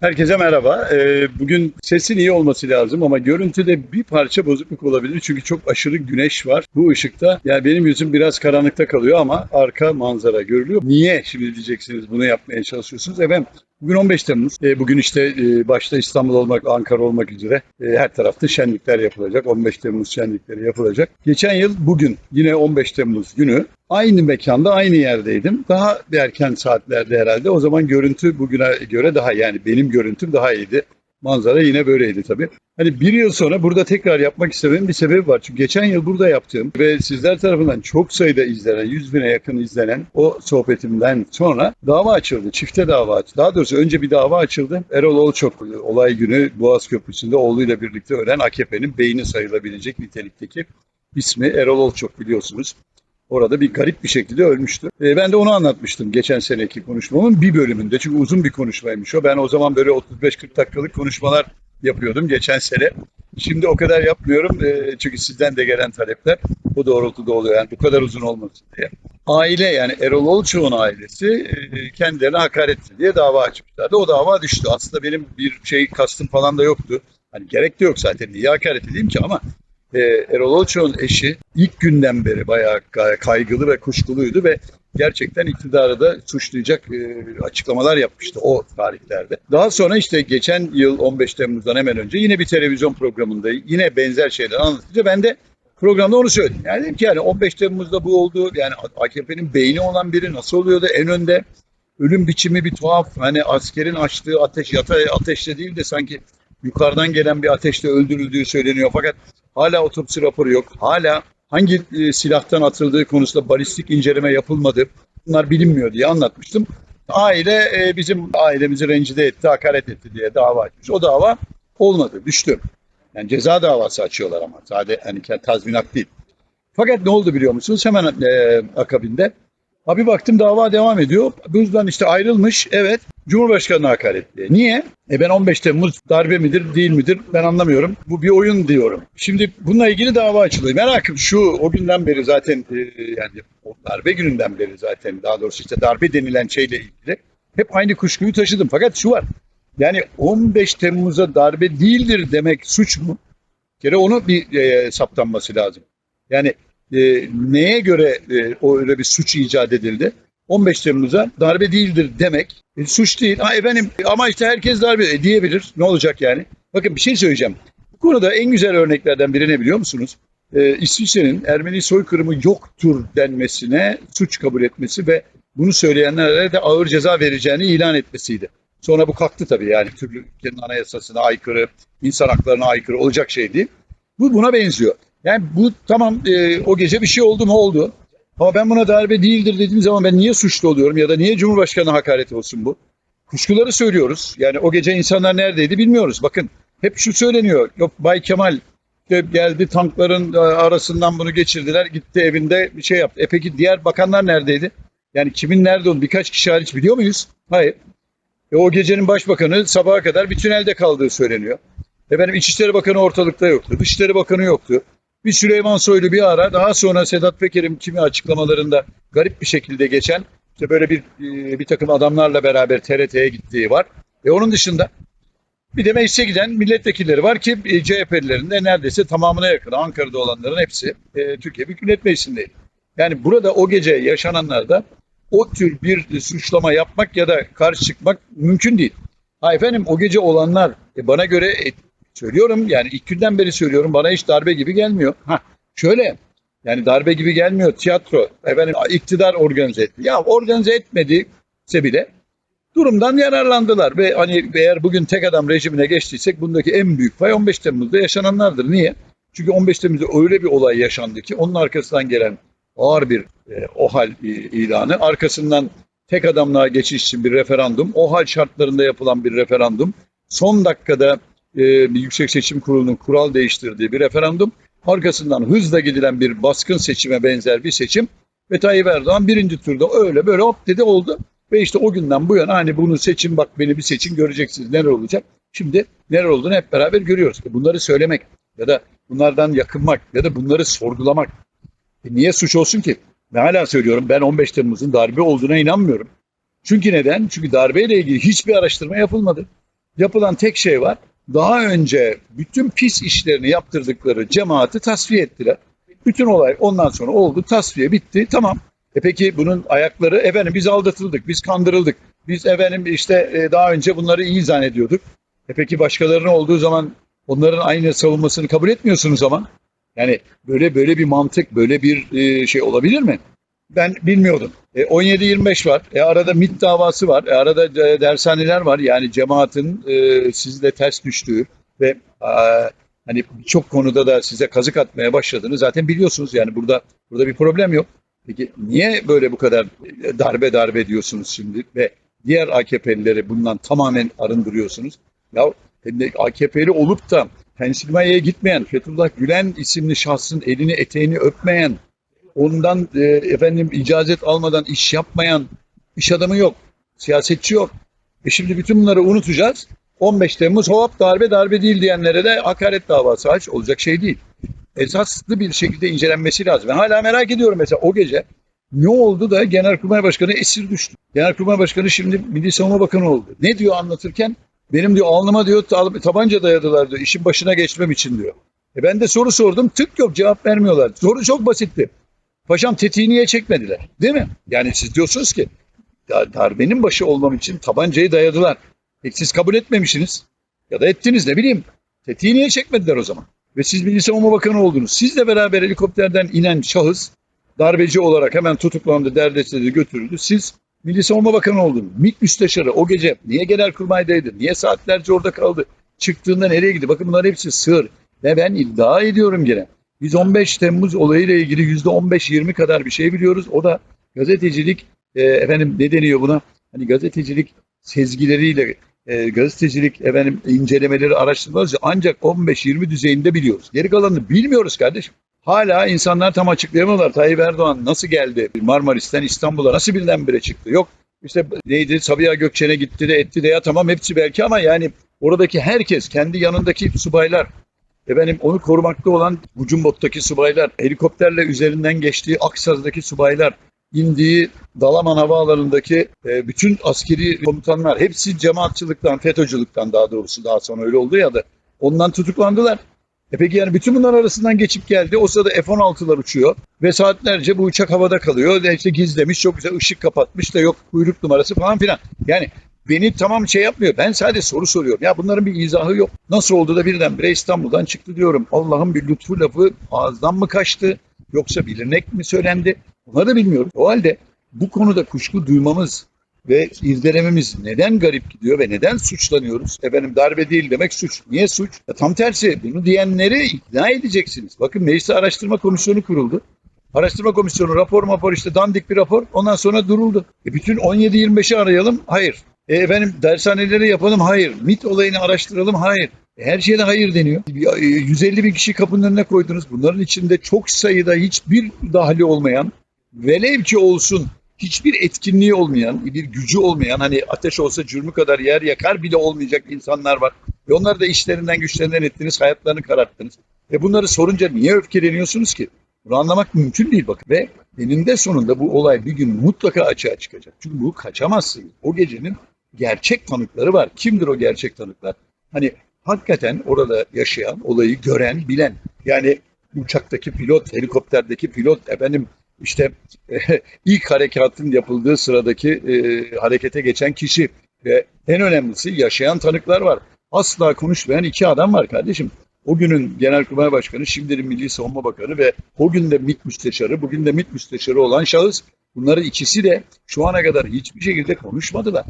Herkese merhaba. Ee, bugün sesin iyi olması lazım ama görüntüde bir parça bozukluk olabilir. Çünkü çok aşırı güneş var. Bu ışıkta yani benim yüzüm biraz karanlıkta kalıyor ama arka manzara görülüyor. Niye şimdi diyeceksiniz bunu yapmaya çalışıyorsunuz? Efendim bugün 15 Temmuz. Ee, bugün işte e, başta İstanbul olmak, Ankara olmak üzere e, her tarafta şenlikler yapılacak. 15 Temmuz şenlikleri yapılacak. Geçen yıl bugün yine 15 Temmuz günü aynı mekanda aynı yerdeydim. Daha erken saatlerde herhalde. O zaman görüntü bugüne göre daha yani benim görüntüm daha iyiydi. Manzara yine böyleydi tabii. Hani bir yıl sonra burada tekrar yapmak istememin bir sebebi var. Çünkü geçen yıl burada yaptığım ve sizler tarafından çok sayıda izlenen, 100 bine yakın izlenen o sohbetimden sonra dava açıldı. Çifte dava açıldı. Daha doğrusu önce bir dava açıldı. Erol Olçok olay günü Boğaz Köprüsü'nde oğluyla birlikte ölen AKP'nin beyni sayılabilecek nitelikteki ismi Erol Olçok biliyorsunuz. Orada bir garip bir şekilde ölmüştü. E, ben de onu anlatmıştım geçen seneki konuşmamın bir bölümünde. Çünkü uzun bir konuşmaymış o. Ben o zaman böyle 35-40 dakikalık konuşmalar yapıyordum geçen sene. Şimdi o kadar yapmıyorum e, çünkü sizden de gelen talepler bu doğrultuda oluyor. Yani bu kadar uzun olmasın diye. Aile yani Erol Olçuğ'un ailesi e, kendilerine hakaret diye dava açmışlardı. O dava düştü. Aslında benim bir şey kastım falan da yoktu. Hani gerek de yok zaten. Niye hakaret edeyim ki ama e, Erol Olçoğ'un eşi ilk günden beri bayağı kaygılı ve kuşkuluydu ve gerçekten iktidarı da suçlayacak e, açıklamalar yapmıştı o tarihlerde. Daha sonra işte geçen yıl 15 Temmuz'dan hemen önce yine bir televizyon programında yine benzer şeyler anlatınca ben de programda onu söyledim. Yani dedim ki yani 15 Temmuz'da bu oldu. Yani AKP'nin beyni olan biri nasıl oluyordu en önde? Ölüm biçimi bir tuhaf. Hani askerin açtığı ateş yatay ateşle değil de sanki yukarıdan gelen bir ateşle öldürüldüğü söyleniyor. Fakat hala otopsi raporu yok. Hala hangi e, silahtan atıldığı konusunda balistik inceleme yapılmadı. Bunlar bilinmiyor diye anlatmıştım. Aile e, bizim ailemizi rencide etti, hakaret etti diye dava açmış. O dava olmadı, düştü. Yani ceza davası açıyorlar ama sadece hani tazminat değil. Fakat ne oldu biliyor musunuz? Hemen e, akabinde Abi baktım dava devam ediyor. Bu işte ayrılmış. Evet. Cumhurbaşkanı'na hakaretli. Niye? E ben 15 Temmuz darbe midir değil midir ben anlamıyorum. Bu bir oyun diyorum. Şimdi bununla ilgili dava açılıyor. Merakım şu o günden beri zaten e, yani o darbe gününden beri zaten daha doğrusu işte darbe denilen şeyle ilgili hep aynı kuşkuyu taşıdım. Fakat şu var. Yani 15 Temmuz'a darbe değildir demek suç mu? Bir kere onu bir e, saptanması lazım. Yani e, neye göre e, o öyle bir suç icat edildi? 15 Temmuz'a darbe değildir demek e, suç değil. Ha efendim ama işte herkes darbe e, diyebilir. Ne olacak yani? Bakın bir şey söyleyeceğim. Bu konuda en güzel örneklerden biri ne biliyor musunuz? Ee, İsviçre'nin Ermeni soykırımı yoktur denmesine suç kabul etmesi ve bunu söyleyenlere de ağır ceza vereceğini ilan etmesiydi. Sonra bu kalktı tabii yani türlü ülkenin anayasasına aykırı, insan haklarına aykırı olacak şey değil. Bu buna benziyor. Yani bu tamam e, o gece bir şey oldu mu oldu. Ama ben buna darbe değildir dediğim zaman ben niye suçlu oluyorum ya da niye Cumhurbaşkanı hakaret olsun bu? Kuşkuları söylüyoruz. Yani o gece insanlar neredeydi bilmiyoruz. Bakın hep şu söyleniyor. Yok Bay Kemal geldi tankların e, arasından bunu geçirdiler. Gitti evinde bir şey yaptı. E peki diğer bakanlar neredeydi? Yani kimin nerede olduğunu birkaç kişi hariç biliyor muyuz? Hayır. E o gecenin başbakanı sabaha kadar bir tünelde kaldığı söyleniyor. Efendim İçişleri Bakanı ortalıkta yoktu. Dışişleri Bakanı yoktu. Bir Süleyman Soylu bir ara daha sonra Sedat Peker'in kimi açıklamalarında garip bir şekilde geçen işte böyle bir e, bir takım adamlarla beraber TRT'ye gittiği var. Ve onun dışında bir de meclise giden milletvekilleri var ki e, CHP'lilerin de neredeyse tamamına yakın Ankara'da olanların hepsi e, Türkiye Büyük Millet Meclisi'ndeydi. Yani burada o gece yaşananlarda o tür bir suçlama yapmak ya da karşı çıkmak mümkün değil. Ha efendim o gece olanlar e, bana göre e, Söylüyorum yani ilk günden beri söylüyorum bana hiç darbe gibi gelmiyor. Ha şöyle yani darbe gibi gelmiyor tiyatro. Efendim iktidar organize etti. Ya organize etmediyse bile durumdan yararlandılar ve hani eğer bugün tek adam rejimine geçtiysek bundaki en büyük pay 15 Temmuz'da yaşananlardır. Niye? Çünkü 15 Temmuz'da öyle bir olay yaşandı ki onun arkasından gelen ağır bir e, OHAL ilanı, arkasından tek adamlığa geçiş için bir referandum, OHAL şartlarında yapılan bir referandum, son dakikada e, bir Yüksek Seçim Kurulu'nun kural değiştirdiği bir referandum. Arkasından hızla gidilen bir baskın seçime benzer bir seçim. Ve Tayyip Erdoğan birinci turda öyle böyle hop dedi oldu. Ve işte o günden bu yana hani bunu seçin bak beni bir seçin göreceksiniz neler olacak. Şimdi neler olduğunu hep beraber görüyoruz. E bunları söylemek ya da bunlardan yakınmak ya da bunları sorgulamak. E niye suç olsun ki? Ben hala söylüyorum ben 15 Temmuz'un darbe olduğuna inanmıyorum. Çünkü neden? Çünkü darbeyle ilgili hiçbir araştırma yapılmadı. Yapılan tek şey var. Daha önce bütün pis işlerini yaptırdıkları cemaati tasfiye ettiler. Bütün olay ondan sonra oldu. Tasfiye bitti. Tamam. E peki bunun ayakları efendim biz aldatıldık, biz kandırıldık. Biz efendim işte e, daha önce bunları iyi zannediyorduk. E peki başkalarının olduğu zaman onların aynı savunmasını kabul etmiyorsunuz ama. Yani böyle böyle bir mantık, böyle bir e, şey olabilir mi? Ben bilmiyordum. E, 17-25 var. E, arada MIT davası var. E, arada e, dershaneler var. Yani cemaatin e, sizle ters düştüğü ve e, hani birçok konuda da size kazık atmaya başladığını zaten biliyorsunuz. Yani burada burada bir problem yok. Peki niye böyle bu kadar darbe darbe diyorsunuz şimdi ve diğer AKP'lileri bundan tamamen arındırıyorsunuz? Ya AKP'li olup da Pensilvanya'ya gitmeyen, Fethullah Gülen isimli şahsın elini eteğini öpmeyen, ondan e, efendim icazet almadan iş yapmayan iş adamı yok, siyasetçi yok. E şimdi bütün bunları unutacağız. 15 Temmuz hop darbe darbe değil diyenlere de hakaret davası aç olacak şey değil. Esaslı bir şekilde incelenmesi lazım. Ben hala merak ediyorum mesela o gece ne oldu da Genelkurmay Başkanı esir düştü. Genelkurmay Başkanı şimdi Milli Savunma Bakanı oldu. Ne diyor anlatırken? Benim diyor alnıma diyor tabanca dayadılar diyor. İşin başına geçmem için diyor. E ben de soru sordum. Tık yok cevap vermiyorlar. Soru çok basitti. Paşam tetiği niye çekmediler? Değil mi? Yani siz diyorsunuz ki darbenin başı olmam için tabancayı dayadılar. E siz kabul etmemişsiniz. Ya da ettiniz ne bileyim. Tetiği niye çekmediler o zaman? Ve siz Milli Savunma Bakanı oldunuz. Sizle beraber helikopterden inen şahıs darbeci olarak hemen tutuklandı, derdesleri götürüldü. Siz Milli Savunma Bakanı oldunuz. MİT Müsteşarı o gece niye Genelkurmay'daydı? Niye saatlerce orada kaldı? Çıktığında nereye gitti? Bakın bunlar hepsi sır. Ve ben iddia ediyorum gene. Biz 15 Temmuz olayıyla ilgili %15-20 kadar bir şey biliyoruz. O da gazetecilik e, efendim ne deniyor buna? Hani gazetecilik sezgileriyle e, gazetecilik efendim incelemeleri araştırmaları ancak 15-20 düzeyinde biliyoruz. Geri kalanını bilmiyoruz kardeşim. Hala insanlar tam açıklayamıyorlar. Tayyip Erdoğan nasıl geldi Marmaris'ten İstanbul'a nasıl birdenbire çıktı? Yok işte neydi Sabiha Gökçen'e gitti de etti de ya tamam hepsi belki ama yani oradaki herkes kendi yanındaki subaylar efendim onu korumakta olan Bucumbot'taki subaylar, helikopterle üzerinden geçtiği Aksaz'daki subaylar, indiği Dalaman Havaalanı'ndaki e, bütün askeri komutanlar hepsi cemaatçılıktan, FETÖ'cülükten daha doğrusu daha sonra öyle oldu ya da ondan tutuklandılar. E peki yani bütün bunlar arasından geçip geldi. O sırada F-16'lar uçuyor ve saatlerce bu uçak havada kalıyor. De işte gizlemiş, çok güzel ışık kapatmış da yok kuyruk numarası falan filan. Yani beni tamam şey yapmıyor. Ben sadece soru soruyorum. Ya bunların bir izahı yok. Nasıl oldu da birdenbire İstanbul'dan çıktı diyorum. Allah'ın bir lütfu lafı ağızdan mı kaçtı? Yoksa bilinek mi söylendi? Bunları da bilmiyorum. O halde bu konuda kuşku duymamız ve irdelememiz neden garip gidiyor ve neden suçlanıyoruz? Efendim darbe değil demek suç. Niye suç? Ya tam tersi bunu diyenleri ikna edeceksiniz. Bakın Meclis Araştırma Komisyonu kuruldu. Araştırma komisyonu rapor rapor işte dandik bir rapor ondan sonra duruldu. E bütün 17-25'i arayalım. Hayır. E efendim dershaneleri yapalım. Hayır. MIT olayını araştıralım. Hayır. E her şeyde hayır deniyor. 150 bin kişi kapının önüne koydunuz. Bunların içinde çok sayıda hiçbir dahli olmayan velev ki olsun hiçbir etkinliği olmayan, bir gücü olmayan hani ateş olsa cürmü kadar yer yakar bile olmayacak insanlar var. Ve onları da işlerinden güçlerinden ettiniz, hayatlarını kararttınız. Ve bunları sorunca niye öfkeleniyorsunuz ki? Bunu anlamak mümkün değil bakın. Ve eninde sonunda bu olay bir gün mutlaka açığa çıkacak. Çünkü bu kaçamazsınız. O gecenin gerçek tanıkları var. Kimdir o gerçek tanıklar? Hani hakikaten orada yaşayan, olayı gören, bilen. Yani uçaktaki pilot, helikopterdeki pilot, efendim işte ilk harekatın yapıldığı sıradaki e, harekete geçen kişi ve en önemlisi yaşayan tanıklar var. Asla konuşmayan iki adam var kardeşim. O günün Genelkurmay Başkanı, şimdinin Milli Savunma Bakanı ve o gün de MİT Müsteşarı, bugün de MİT Müsteşarı olan şahıs bunların ikisi de şu ana kadar hiçbir şekilde konuşmadılar.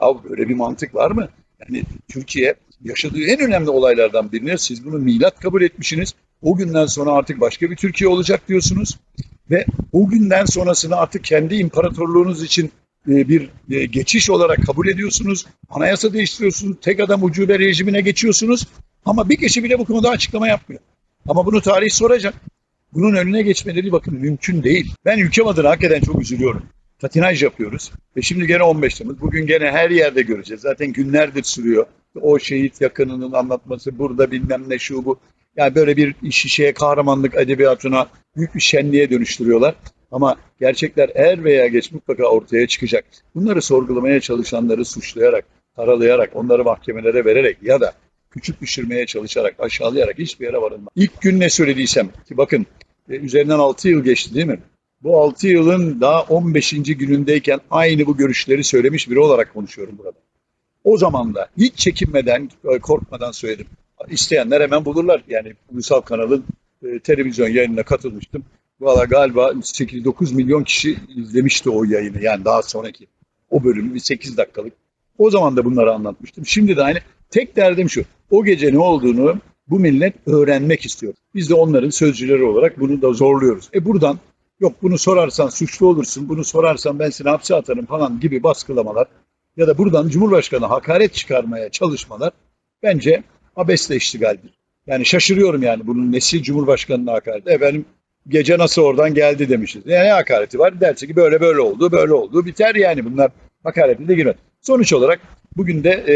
Ya böyle bir mantık var mı? Yani Türkiye yaşadığı en önemli olaylardan birini siz bunu milat kabul etmişsiniz. O günden sonra artık başka bir Türkiye olacak diyorsunuz. Ve o günden sonrasını artık kendi imparatorluğunuz için e, bir e, geçiş olarak kabul ediyorsunuz. Anayasa değiştiriyorsunuz. Tek adam ucube rejimine geçiyorsunuz. Ama bir kişi bile bu konuda açıklama yapmıyor. Ama bunu tarih soracak. Bunun önüne geçmeleri bakın mümkün değil. Ben ülkem adına hakikaten çok üzülüyorum. Patinaj yapıyoruz. Ve şimdi gene 15 Temmuz. Bugün gene her yerde göreceğiz. Zaten günlerdir sürüyor. O şehit yakınının anlatması burada bilmem ne şu bu. Yani böyle bir şişeye kahramanlık edebiyatına büyük bir şenliğe dönüştürüyorlar. Ama gerçekler er veya geç mutlaka ortaya çıkacak. Bunları sorgulamaya çalışanları suçlayarak karalayarak, onları mahkemelere vererek ya da küçük düşürmeye çalışarak, aşağılayarak hiçbir yere varılmaz. İlk gün ne söylediysem ki bakın e, üzerinden 6 yıl geçti değil mi? Bu 6 yılın daha 15. günündeyken aynı bu görüşleri söylemiş biri olarak konuşuyorum burada. O zaman da hiç çekinmeden, e, korkmadan söyledim. İsteyenler hemen bulurlar. Yani ulusal kanalın e, televizyon yayınına katılmıştım. Valla galiba 8-9 milyon kişi izlemişti o yayını. Yani daha sonraki o bölümü bir 8 dakikalık. O zaman da bunları anlatmıştım. Şimdi de aynı. Tek derdim şu. O gece ne olduğunu bu millet öğrenmek istiyor. Biz de onların sözcüleri olarak bunu da zorluyoruz. E buradan yok bunu sorarsan suçlu olursun, bunu sorarsan ben seni hapse atarım falan gibi baskılamalar ya da buradan Cumhurbaşkanı hakaret çıkarmaya çalışmalar bence abesle iştigaldir. Yani şaşırıyorum yani bunun nesi Cumhurbaşkanı'na hakaret. Efendim gece nasıl oradan geldi demişiz. Yani ne hakareti var? Derse ki böyle böyle oldu, böyle oldu. Biter yani bunlar hakarete de girmez. Sonuç olarak bugün de e,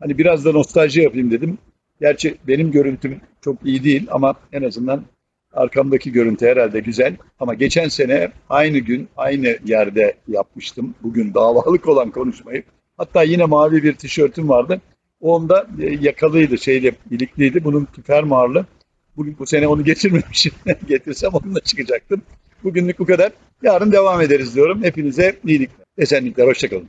hani biraz da nostalji yapayım dedim. Gerçi benim görüntüm çok iyi değil ama en azından arkamdaki görüntü herhalde güzel. Ama geçen sene aynı gün aynı yerde yapmıştım. Bugün davalık olan konuşmayı. Hatta yine mavi bir tişörtüm vardı. Onda e, yakalıydı, şeyle ilikliydi. Bunun fermuarlı. Bugün bu sene onu getirmemişim. Getirsem onunla çıkacaktım. Bugünlük bu kadar. Yarın devam ederiz diyorum. Hepinize iyilikler, esenlikler. Hoşçakalın.